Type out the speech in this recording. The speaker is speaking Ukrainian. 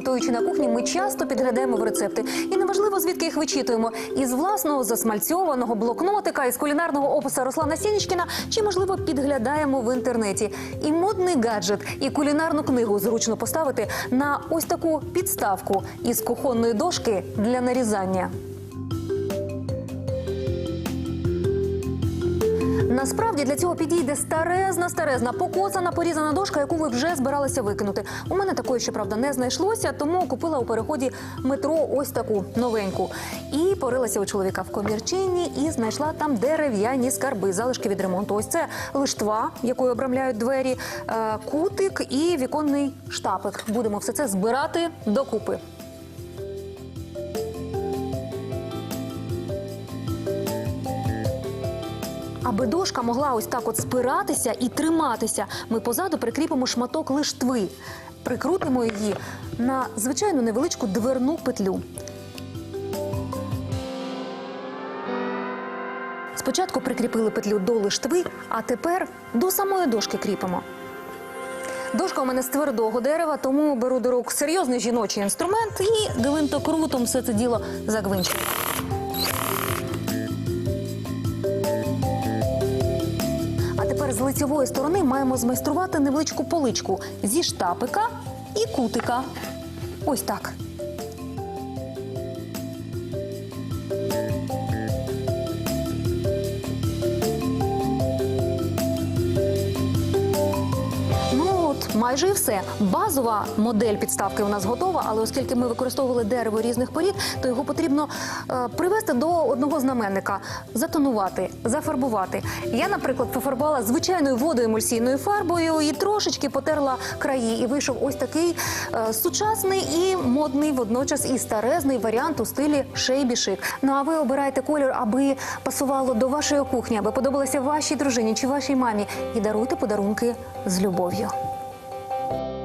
Готуючи на кухні, ми часто підглядаємо в рецепти. І неважливо, звідки їх вичитуємо. Із власного засмальцьованого блокнотика, із кулінарного опису Руслана Сінічкіна, чи, можливо, підглядаємо в інтернеті. І модний гаджет, і кулінарну книгу зручно поставити на ось таку підставку із кухонної дошки для нарізання. Насправді для цього підійде старезна, старезна, покоцана, порізана дошка, яку ви вже збиралися викинути. У мене такої, щоправда, не знайшлося, тому купила у переході метро ось таку новеньку. І порилася у чоловіка в комірчині і знайшла там дерев'яні скарби, залишки від ремонту. Ось це лиштва, якою обрамляють двері, е, кутик і віконний штапик. Будемо все це збирати докупи. Аби дошка могла ось так от спиратися і триматися, ми позаду прикріпимо шматок лиштви, прикрутимо її на звичайну невеличку дверну петлю. Спочатку прикріпили петлю до лиштви, а тепер до самої дошки кріпимо. Дошка у мене з твердого дерева, тому беру до рук серйозний жіночий інструмент і гвинтокрутом все це діло загвинчую. З лицевої сторони маємо змайструвати невеличку поличку зі штапика і кутика. Ось так. Майже все. Базова модель підставки у нас готова, але оскільки ми використовували дерево різних порід, то його потрібно е, привести до одного знаменника, затонувати, зафарбувати. Я, наприклад, пофарбувала звичайною водоемульсійною фарбою і трошечки потерла краї. І вийшов ось такий е, сучасний і модний, водночас і старезний варіант у стилі шейбі шик. Ну а ви обираєте колір, аби пасувало до вашої кухні, аби подобалося вашій дружині чи вашій мамі. І даруйте подарунки з любов'ю. you